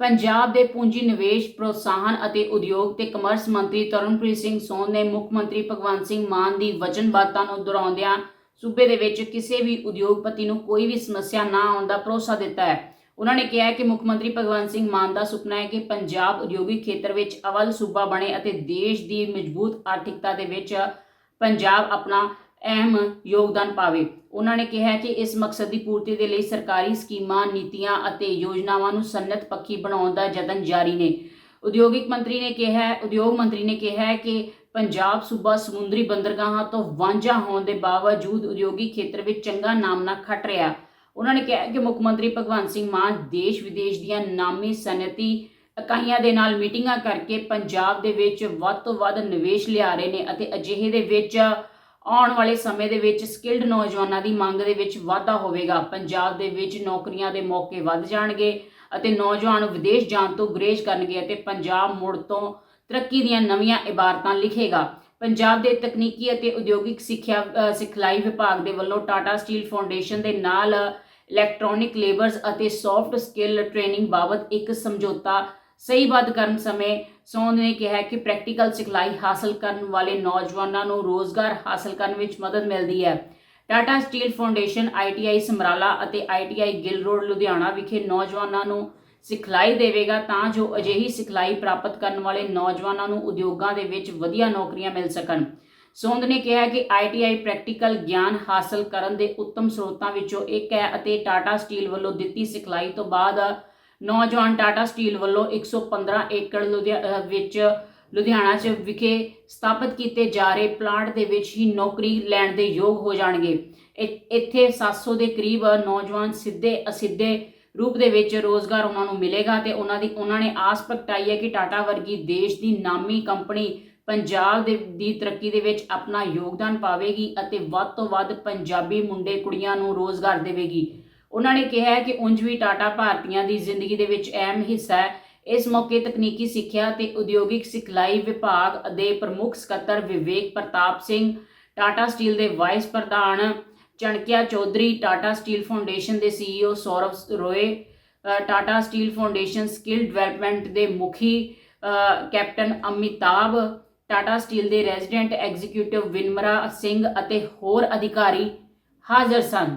ਪੰਜਾਬ ਦੇ ਪੂੰਜੀ ਨਿਵੇਸ਼ ਪ੍ਰੋਤਸਾਹਨ ਅਤੇ ਉਦਯੋਗ ਤੇ ਕਮਰਸ ਮੰਤਰੀ ਤਰਨਪ੍ਰੀਤ ਸਿੰਘ ਸੋਨ ਨੇ ਮੁੱਖ ਮੰਤਰੀ ਭਗਵੰਤ ਸਿੰਘ ਮਾਨ ਦੀ ਵਚਨਬੱਧਤਾ ਨੂੰ ਦੁਹਰਾਉਂਦਿਆਂ ਸੂਬੇ ਦੇ ਵਿੱਚ ਕਿਸੇ ਵੀ ਉਦਯੋਗਪਤੀ ਨੂੰ ਕੋਈ ਵੀ ਸਮੱਸਿਆ ਨਾ ਆਉਣ ਦਾ ਭਰੋਸਾ ਦਿੱਤਾ ਹੈ। ਉਹਨਾਂ ਨੇ ਕਿਹਾ ਕਿ ਮੁੱਖ ਮੰਤਰੀ ਭਗਵੰਤ ਸਿੰਘ ਮਾਨ ਦਾ ਸੁਪਨਾ ਹੈ ਕਿ ਪੰਜਾਬ ਉਦਯੋਗਿਕ ਖੇਤਰ ਵਿੱਚ ਅਵਲ ਸੂਬਾ ਬਣੇ ਅਤੇ ਦੇਸ਼ ਦੀ ਮਜ਼ਬੂਤ ਆਰਥਿਕਤਾ ਦੇ ਵਿੱਚ ਪੰਜਾਬ ਆਪਣਾ ਅਹਿਮ ਯੋਗਦਾਨ ਪਾਵੇ। ਉਹਨਾਂ ਨੇ ਕਿਹਾ ਕਿ ਇਸ ਮਕਸਦ ਦੀ ਪੂਰਤੀ ਦੇ ਲਈ ਸਰਕਾਰੀ ਸਕੀਮਾਂ, ਨੀਤੀਆਂ ਅਤੇ ਯੋਜਨਾਵਾਂ ਨੂੰ ਸੰਨਤ ਪੱਖੀ ਬਣਾਉਣ ਦਾ ਯਤਨ ਜਾਰੀ ਨੇ। ਉਦਯੋਗਿਕ ਮੰਤਰੀ ਨੇ ਕਿਹਾ, ਉਦਯੋਗ ਮੰਤਰੀ ਨੇ ਕਿਹਾ ਕਿ ਪੰਜਾਬ ਸੂਬਾ ਸਮੁੰਦਰੀ ਬੰਦਰਗਾਹਾਂ ਤੋਂ ਵਾਂਝਾ ਹੋਣ ਦੇ ਬਾਵਜੂਦ ਉਦਯੋਗਿਕ ਖੇਤਰ ਵਿੱਚ ਚੰਗਾ ਨਾਮਨਾ ਖੱਟ ਰਿਹਾ। ਉਹਨਾਂ ਨੇ ਕਿਹਾ ਕਿ ਮੁੱਖ ਮੰਤਰੀ ਭਗਵੰਤ ਸਿੰਘ ਮਾਨ ਦੇਸ਼ ਵਿਦੇਸ਼ ਦੀਆਂ ਨਾਮੀ ਸਨਅਤੀ ਇਕਾਈਆਂ ਦੇ ਨਾਲ ਮੀਟਿੰਗਾਂ ਕਰਕੇ ਪੰਜਾਬ ਦੇ ਵਿੱਚ ਵੱਧ ਤੋਂ ਵੱਧ ਨਿਵੇਸ਼ ਲਿਆ ਰਹੇ ਨੇ ਅਤੇ ਅਜਿਹੇ ਦੇ ਵਿੱਚ ਆਉਣ ਵਾਲੇ ਸਮੇਂ ਦੇ ਵਿੱਚ ਸਕਿਲਡ ਨੌਜਵਾਨਾਂ ਦੀ ਮੰਗ ਦੇ ਵਿੱਚ ਵਾਧਾ ਹੋਵੇਗਾ। ਪੰਜਾਬ ਦੇ ਵਿੱਚ ਨੌਕਰੀਆਂ ਦੇ ਮੌਕੇ ਵੱਧ ਜਾਣਗੇ ਅਤੇ ਨੌਜਵਾਨ ਵਿਦੇਸ਼ ਜਾਣ ਤੋਂ ਗੁਰੇਜ਼ ਕਰਨਗੇ ਅਤੇ ਪੰਜਾਬ ਮੁੜ ਤੋਂ ਤਰੱਕੀ ਦੀਆਂ ਨਵੀਆਂ ਇਬਾਰਤਾਂ ਲਿਖੇਗਾ। ਪੰਜਾਬ ਦੇ ਤਕਨੀਕੀ ਅਤੇ ਉਦਯੋਗਿਕ ਸਿੱਖਿਆ ਸਿਖਲਾਈ ਵਿਭਾਗ ਦੇ ਵੱਲੋਂ ਟਾਟਾ ਸਟੀਲ ਫਾਊਂਡੇਸ਼ਨ ਦੇ ਨਾਲ ਇਲੈਕਟ੍ਰੋਨਿਕ ਲੇਬਰਸ ਅਤੇ ਸੌਫਟ ਸਕਿੱਲ ਟ੍ਰੇਨਿੰਗ ਬਾਬਤ ਇੱਕ ਸਮਝੌਤਾ ਸਹੀ ਸਹੀਬੱਧ ਕਰਨ ਸਮੇਂ ਸੋਨ ਨੇ ਕਿਹਾ ਕਿ ਪ੍ਰੈਕਟੀਕਲ ਸਿਖਲਾਈ ਹਾਸਲ ਕਰਨ ਵਾਲੇ ਨੌਜਵਾਨਾਂ ਨੂੰ ਰੋਜ਼ਗਾਰ ਹਾਸਲ ਕਰਨ ਵਿੱਚ ਮਦਦ ਮਿਲਦੀ ਹੈ। Tata steel foundation ITI Samrala ਅਤੇ ਆਈਟੀਆਈ ਗਿੱਲ ਰੋਡ, ਲੁਧਿਆਣਾ ਵਿਖੇ ਨੌਜਵਾਨਾਂ ਨੂੰ ਸਿਖਲਾਈ ਦੇਵੇਗਾ ਤਾਂ ਜੋ ਅਜਿਹੀ ਸਿਖਲਾਈ ਪ੍ਰਾਪਤ ਕਰਨ ਵਾਲੇ ਨੌਜਵਾਨਾਂ ਨੂੰ ਉਦਯੋਗਾਂ ਦੇ ਵਿੱਚ ਵਧੀਆ ਨੌਕਰੀਆਂ ਮਿਲ ਸਕਣ। ਸੋਂਦ ਨੇ ਕਿਹਾ ਕਿ ਆਈਟੀਆਈ ਪ੍ਰੈਕਟੀਕਲ ਗਿਆਨ ਹਾਸਲ ਕਰਨ ਦੇ ਉੱਤਮ ਸਰੋਤਾਂ ਵਿੱਚੋਂ ਇੱਕ ਹੈ ਅਤੇ ਟਾਟਾ ਸਟੀਲ ਵੱਲੋਂ ਦਿੱਤੀ ਸਿਖਲਾਈ ਤੋਂ ਬਾਅਦ ਨੌਜਵਾਨ ਟਾਟਾ ਸਟੀਲ ਵੱਲੋਂ 115 ਏਕੜ ਲੁਧਿਆ- ਵਿੱਚ ਲੁਧਿਆਣਾ 'ਚ ਵਿਖੇ ਸਥਾਪਿਤ ਕੀਤੇ ਜਾ ਰਹੇ ਪਲਾਂਟ ਦੇ ਵਿੱਚ ਹੀ ਨੌਕਰੀ ਲੈਣ ਦੇ ਯੋਗ ਹੋ ਜਾਣਗੇ। ਇ- ਇੱਥੇ 700 ਦੇ ਕਰੀਬ ਨੌਜਵਾਨ ਸਿੱਧੇ ਅਸਿੱਧੇ ਰੂਪ ਦੇ ਵਿੱਚ ਰੋਜ਼ਗਾਰ ਉਹਨਾਂ ਨੂੰ ਮਿਲੇਗਾ ਤੇ ਉਹਨਾਂ ਦੀ, ਉਹਨਾਂ ਨੇ ਆਸ ਪ੍ਰਗਟਾਈ ਹੈ ਕਿ ਟਾਟਾ ਵਰਗੀ ਦੇਸ਼ ਦੀ ਨਾਮੀ ਕੰਪਨੀ ਪੰਜਾਬ ਦੇ, ਦੀ ਤਰੱਕੀ ਦੇ ਵਿੱਚ ਆਪਣਾ ਯੋਗਦਾਨ ਪਾਵੇਗੀ ਅਤੇ ਵੱਧ ਤੋਂ ਵੱਧ ਪੰਜਾਬੀ ਮੁੰਡੇ ਕੁੜੀਆਂ ਨੂੰ ਰੋਜ਼ਗਾਰ ਦੇਵੇਗੀ। ਉਹਨਾਂ ਨੇ ਕਿਹਾ ਕਿ ਉਂਝ ਵੀ ਟਾਟਾ ਭਾਰਤੀਆਂ ਦੀ ਜ਼ਿੰਦਗੀ ਦੇ ਵਿੱਚ ਅਹਿਮ ਹਿੱਸਾ ਹੈ। ਇਸ ਮੌਕੇ ਤਕਨੀਕੀ ਸਿੱਖਿਆ ਤੇ ਉਦਯੋਗਿਕ ਸਿਖਲਾਈ ਵਿਭਾਗ ਦੇ ਪ੍ਰਮੁੱਖ ਸਕੱਤਰ ਵਿਵੇਕ ਪ੍ਰਤਾਪ ਸਿੰਘ, ਟਾਟਾ ਸਟੀਲ ਦੇ ਵਾਈਸ ਪ੍ਰਧਾਨ ਚਣਕਿਆ ਚੌਧਰੀ, ਟਾਟਾ ਸਟੀਲ ਫਾਊਂਡੇਸ਼ਨ ਦੇ CEO Saurav Roy Tata steel foundation skill development ਦੇ ਮੁਖੀ ਕੈਪਟਨ ਅਮਿਤਾਭ, ਟਾਟਾ ਸਟੀਲ ਦੇ ਰੈਜ਼ੀਡੈਂਟ ਐਗਜ਼ੀਕਿਊਟਿਵ ਵਿਨਮਰਾ ਸਿੰਘ ਅਤੇ ਹੋਰ ਅਧਿਕਾਰੀ ਹਾਜ਼ਰ ਸਨ।